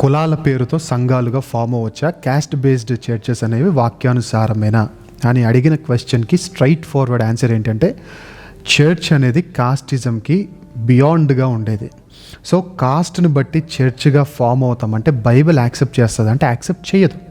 కులాల పేరుతో సంఘాలుగా ఫామ్ అవ్వచ్చా? క్యాస్ట్ బేస్డ్ చర్చెస్ అనేవి వాక్యానుసారమేనా? అని అడిగిన క్వశ్చన్కి స్ట్రైట్ ఫార్వర్డ్ ఆన్సర్ ఏంటంటే చర్చ్ అనేది కాస్టిజంకి బియాండ్గా ఉండేది. సో కాస్ట్ని బట్టి చర్చ్గా ఫామ్ అవుతాం అంటే బైబిల్ యాక్సెప్ట్ చేస్తుంది అంటే యాక్సెప్ట్ చేయదు.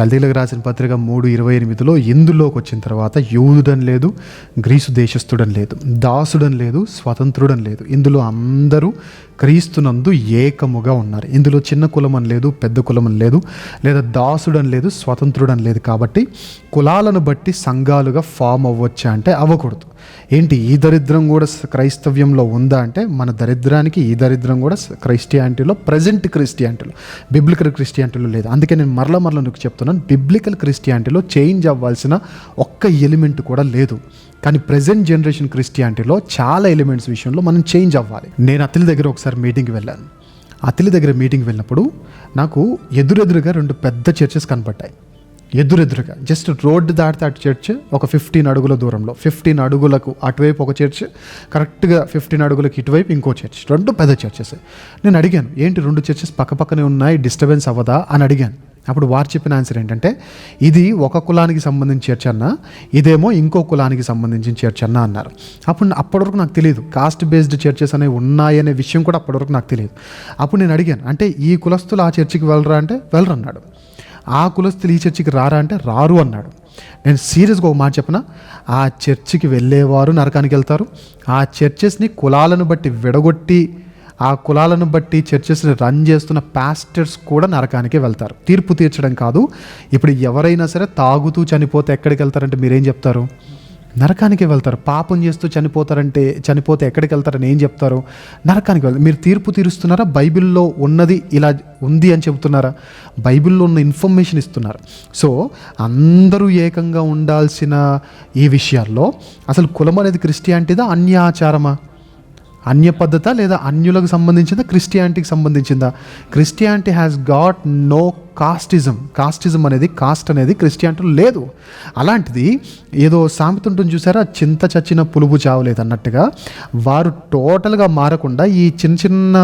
గల్దీలకు రాసిన పత్రిక మూడు ఇరవై ఎనిమిదిలో ఇందులోకి వచ్చిన తర్వాత యూదుడని లేదు గ్రీసు దేశస్థుడని లేదు దాసుడని లేదు స్వతంత్రుడని లేదు. ఇందులో అందరూ క్రీస్తునందు ఏకముగా ఉన్నారు. ఇందులో చిన్న కులమని లేదు పెద్ద కులమని లేదు లేదా దాసుడని లేదు స్వతంత్రుడని లేదు. కాబట్టి కులాలను బట్టి సంఘాలుగా ఫామ్ అవ్వచ్చా అంటే అవ్వకూడదు. ఏంటి ఈ దరిద్రం కూడా క్రైస్తవ్యంలో ఉందా అంటే మన దరిద్రానికి ఈ దరిద్రం కూడా క్రైస్టియానిటీలో ప్రజెంట్ క్రిస్టియానిటీలో బిబ్లికల్ క్రిస్టియానిటీలో లేదు. అందుకే నేను మరల మరల నీకు చెప్తున్నాను బిబ్లికల్ క్రిస్టియానిటీలో చేంజ్ అవ్వాల్సిన ఒక్క ఎలిమెంట్ కూడా లేదు. కానీ ప్రజెంట్ జనరేషన్ క్రిస్టియానిటీలో చాలా ఎలిమెంట్స్ విషయంలో మనం చేంజ్ అవ్వాలి. నేను అతని దగ్గర ఒకసారి మీటింగ్కి వెళ్ళాను. అతిలి దగ్గర మీటింగ్ వెళ్ళినప్పుడు నాకు ఎదురెదురుగా రెండు పెద్ద చర్చెస్ కనపడ్డాయి. ఎదురెదురుగా జస్ట్ రోడ్డు దాటితే అటు చర్చ్ ఒక ఫిఫ్టీన్ అడుగుల దూరంలో. ఫిఫ్టీన్ అడుగులకు అటువైపు ఒక చర్చ్ కరెక్ట్గా ఫిఫ్టీన్ అడుగులకు ఇటువైపు ఇంకో చర్చ్. రెండు పెద్ద చర్చెస్. నేను అడిగాను ఏంటి రెండు చర్చెస్ పక్కపక్కనే ఉన్నాయి? డిస్టర్బెన్స్ అవ్వదా? అని అడిగాను. అప్పుడు వారు చెప్పిన ఆన్సర్ ఏంటంటే ఇది ఒక కులానికి సంబంధించి చర్చ్ అన్న ఇదేమో ఇంకో కులానికి సంబంధించిన చర్చ్ అన్న అన్నారు. అప్పుడు అప్పటివరకు నాకు తెలియదు కాస్ట్ బేస్డ్ చర్చెస్ అనేవి ఉన్నాయనే విషయం కూడా అప్పటివరకు నాకు తెలియదు. అప్పుడు నేను అడిగాను అంటే ఈ కులస్తులు ఆ చర్చికి వెళ్ళరా? అంటే వెళ్ళరన్నాడు. ఆ కులస్తులు ఈ చర్చికి రారా అంటే రారు అన్నాడు. నేను సీరియస్గా ఒక మాట చెప్పిన? ఆ చర్చికి వెళ్ళేవారు నరకానికి వెళ్తారు. ఆ చర్చెస్ని కులాలను బట్టి విడగొట్టి ఆ కులాలను బట్టి చర్చెస్ని రన్ చేస్తున్న పాస్టర్స్ కూడా నరకానికే వెళ్తారు. తీర్పు తీర్చడం కాదు. ఇప్పుడు ఎవరైనా సరే తాగుతూ చనిపోతే ఎక్కడికి వెళ్తారంటే మీరేం చెప్తారు? నరకానికి వెళ్తారు. పాపం చేస్తూ చనిపోతారంటే చనిపోతే ఎక్కడికి వెళ్తారని ఏం చెప్తారు? నరకానికి వెళ్తారు. మీరు తీర్పు తీరుస్తున్నారా? బైబిల్లో ఉన్నది ఇలా ఉంది అని చెబుతున్నారా? బైబిల్లో ఉన్న ఇన్ఫర్మేషన్ ఇస్తున్నారు. సో అందరూ ఏకంగా ఉండాల్సిన ఈ విషయాల్లో అసలు కులం అనేది క్రిస్టియానిటీదా? అన్య ఆచారమా అన్య పద్ధత లేదా అన్యులకు సంబంధించిందా? క్రిస్టియానిటీకి సంబంధించిందా? Christianity has got no casteism casteism అనేది కాస్ట్ అనేది క్రిస్టియానిటీలో లేదు. అలాంటిది ఏదో సామెత ఉంటుంది చూసారా? చింత చచ్చిన పులుపు చావలేదు అన్నట్టుగా వారు టోటల్గా మారకుండా ఈ చిన్న చిన్న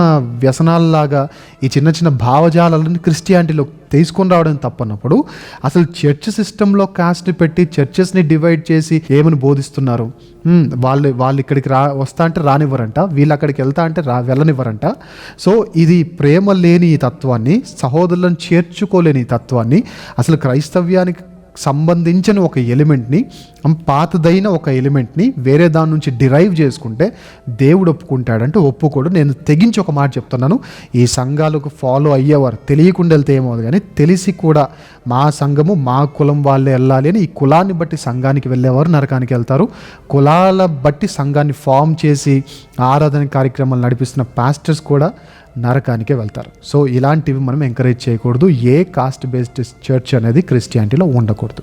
వ్యసనాలలాగా ఈ చిన్న చిన్న భావజాలని క్రిస్టియానిటీలో తీసుకొని రావడం తప్పన్నప్పుడు అసలు చర్చ్ సిస్టంలో కాస్ట్ని పెట్టి చర్చెస్ని డివైడ్ చేసి ఏమని బోధిస్తున్నారు? వాళ్ళు వాళ్ళు ఇక్కడికి రా వస్తా అంటే రానివ్వరంట వీళ్ళు అక్కడికి వెళ్తా అంటే రా వెళ్ళనివ్వరంట. సో ఇది ప్రేమ లేని ఈ తత్వాన్ని సహోదరులను చేర్చు తెచ్చుకోలేని తత్వాన్ని అసలు క్రైస్తవ్యానికి సంబంధించిన ఒక ఎలిమెంట్ని పాతదైన ఒక ఎలిమెంట్ని వేరే దాని నుంచి డిరైవ్ చేసుకుంటే దేవుడు ఒప్పుకుంటాడంటే ఒప్పుకోడు. నేను తెగించి ఒక మాట చెప్తున్నాను. ఈ సంఘాలకు ఫాలో అయ్యేవారు తెలియకుండా వెళ్తే ఏమవుతుంది కానీ తెలిసి కూడా మా సంఘము మా కులం వాళ్ళే వెళ్ళాలి అని ఈ కులాన్ని బట్టి సంఘానికి వెళ్ళేవారు నరకానికి వెళ్తారు. కులాల బట్టి సంఘాన్ని ఫామ్ చేసి ఆరాధన కార్యక్రమాలు నడిపిస్తున్న పాస్టర్స్ కూడా నరకానికే వెళ్తారు. సో ఇలాంటివి మనం ఎంకరేజ్ చేయకూడదు. ఏ కాస్ట్ బేస్డ్ చర్చ్ అనేది క్రిస్టియానిటీలో ఉండకూడదు.